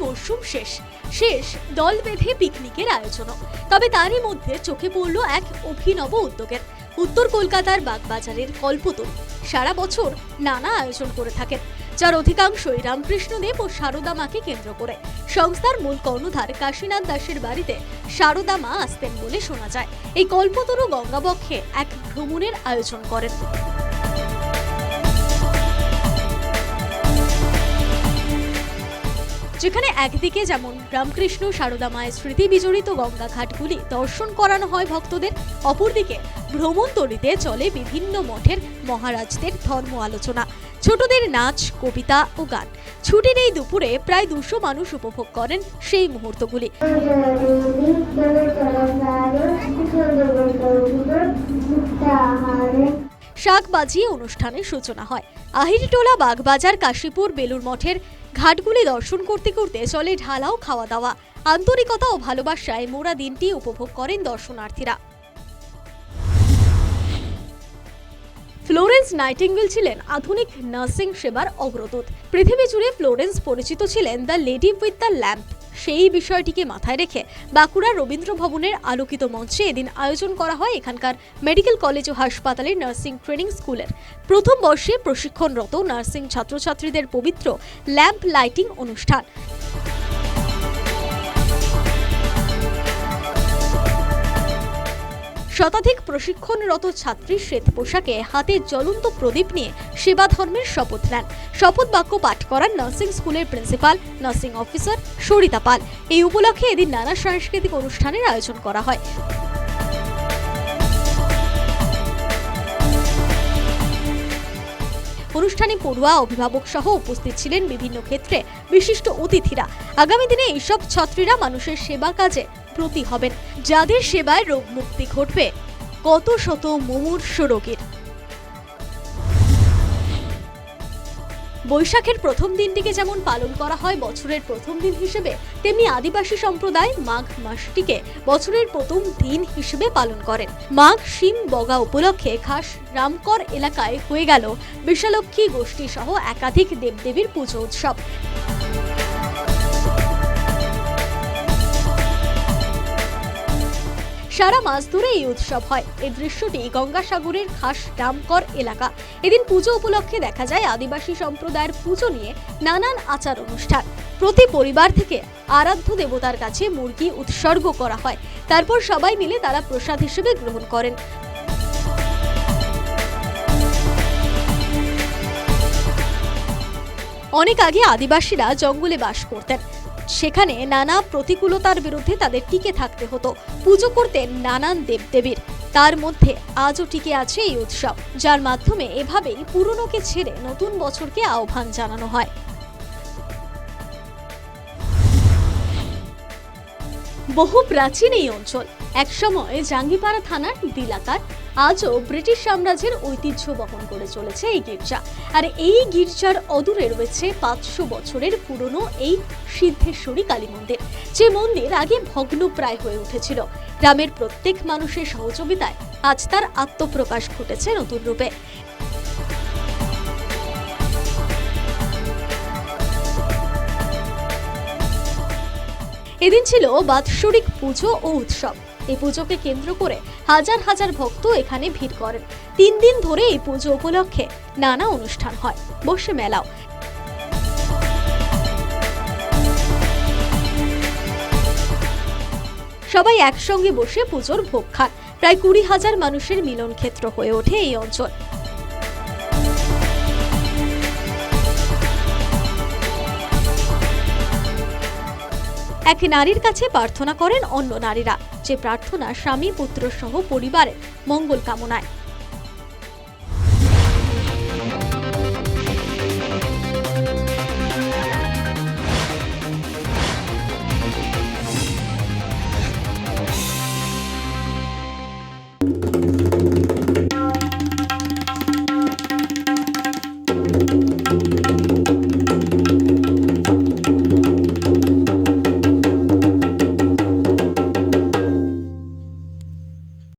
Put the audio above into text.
মরশুম শেষ। শেষ দল বেঁধে পিকনিকের আয়োজনও। তবে তারই মধ্যে চোখে পড়ল এক অভিনব উদ্যোগের। উত্তর কলকাতার বাগবাজারের কল্পতরু। সারা বছর নানা আয়োজন করে থাকেন, যার অধিকাংশই রামকৃষ্ণদেব ও সারদা মাকে কেন্দ্র করে। সংস্থার মূল কর্ণধার কাশীনাথ দাসের বাড়িতে সারদা মা আসতেন বলে শোনা যায়। এই কল্পতরু গঙ্গাবক্ষে এক ভ্রমণের আয়োজন করেন। যেখানে একদিকে যেমন রামকৃষ্ণ, সারদা মায়ের স্মৃতি বিজড়িত, গঙ্গা ঘাটগুলি দর্শন করানো হয় ভক্তদের, অপরদিকে ভ্রমণ তলিতে চলে বিভিন্ন মঠের মহারাজদের ধর্ম আলোচনা। ছোটদের নাচ, কবিতা ও গান। ছুটির এই দুপুরে প্রায় দুশো মানুষ উপভোগ করেন সেই মুহূর্তগুলি। শাক বাজিয়ে অনুষ্ঠানের সূচনা হয়। আহিরিটোলা বাগবাজার কাশীপুর বেলুর মঠের ঘাটগুলি দর্শন করতে করতে চলে ঢালাও খাওয়া দাওয়া। আন্তরিকতা ও ভালোবাসায় মোরা দিনটি উপভোগ করেন দর্শনার্থীরা। ফ্লোরেন্স নাইটিঙ্গেল ছিলেন আধুনিক নার্সিং সেবার অগ্রদূত। পৃথিবী জুড়ে ফ্লোরেন্স পরিচিত ছিলেন the lady with the lamp. সেই বিষয়টিকে মাথায় রেখে বাঁকুড়া রবীন্দ্র ভবনের আলোকিত মঞ্চে এদিন আয়োজন করা হয় এখানকার মেডিকেল কলেজ ও হাসপাতালের নার্সিং ট্রেনিং স্কুলের। প্রথম বর্ষে প্রশিক্ষণরত নার্সিং ছাত্রছাত্রীদের পবিত্র ল্যাম্প লাইটিং অনুষ্ঠান। শতাধিক প্রশিক্ষণরত ছাত্রী শ্বেত পোশাকে হাতে জ্বলন্ত প্রদীপ নিয়ে সেবা ধর্মের শপথ নেন। শপথ বাক্য পাঠ করান নার্সিং স্কুলের principal, nursing officer Sarita Pal. এই উপলক্ষে এদিন নানা সাংস্কৃতিক অনুষ্ঠানের আয়োজন করা হয়। অনুষ্ঠানে পড়ুয়া অভিভাবক সহ উপস্থিত ছিলেন বিভিন্ন ক্ষেত্রে বিশিষ্ট অতিথিরা। আগামী দিনে এইসব ছাত্রীরা মানুষের সেবা কাজে প্রতি হবেন। যাদের সেবায় রোগ মুক্তি ঘটবে। কত শত মুমূর্ষ রোগীর বৈশাখের প্রথম দিনটিকে যেমন পালন করা হয় বছরের প্রথম দিন হিসেবে, তেমনি আদিবাসী সম্প্রদায় মাঘ মাসটিকে বছরের প্রথম দিন হিসেবে পালন করেন। মাঘ শিম বগা উপলক্ষে খাস রামকর এলাকায় হয়ে গেল বিশালক্ষী গোষ্ঠী সহ একাধিক দেবদেবীর পুজো উৎসব। সারা মাস ধরে এই উৎসব হয়। এই দৃশ্যটি গঙ্গাসাগরের খাস রামকর এলাকা। এদিন পুজো উপলক্ষে দেখা যায় আদিবাসী সম্প্রদায়ের পুজো নিয়ে নানান আচার অনুষ্ঠান। প্রতি পরিবার থেকে আরাধ্য দেবতার কাছে মুরগি উৎসর্গ করা হয়। তারপর সবাই মিলে তারা প্রসাদ হিসেবে গ্রহণ করেন। অনেক আগে আদিবাসীরা জঙ্গলে বাস করতেন। সেখানে নানা প্রতিকূলতার বিরুদ্ধে তাদের টিকে থাকতে হতো। পুজো করতেন নানান দেবদেবীর। তার মধ্যে আজও টিকে আছে এই উৎসব, যার মাধ্যমে এভাবেই পুরনোকে ছেড়ে নতুন বছরকে আহ্বান জানানো হয়। বহু প্রাচীন এই অঞ্চল। একসময় জাঙ্গিপাড়া থানার দিলাকার আজও ব্রিটিশ সাম্রাজ্যের ঐতিহ্য বহন করে চলেছে এই গির্জা। আর এই গির্জার অদূরে রয়েছে পাঁচশো বছরের পুরনো এই সিদ্ধেশ্বরী কালী মন্দির, যে মন্দির আগে ভগ্নপ্রায় হয়ে উঠেছিল। গ্রামের প্রত্যেক মানুষের সহযোগিতায় আজ তার আত্মপ্রকাশ ঘটেছে নতুন রূপে। এদিন ছিল বাৎসরিক পুজো ও উৎসব। এই পুজোকে কেন্দ্র করে হাজার হাজার ভক্ত এখানে ভিড় করেন। তিন দিন ধরে এই পুজো উপলক্ষে নানা অনুষ্ঠান হয়। বসে মেলাও। সবাই একসঙ্গে বসে পুজোর ভোগ খান। প্রায় কুড়ি হাজার মানুষের মিলন ক্ষেত্র হয়ে ওঠে এই অঞ্চল। এক নারীর কাছে প্রার্থনা করেন অন্য নারীরা। যে প্রার্থনা স্বামী, পুত্র সহ পরিবারের মঙ্গল কামনায়।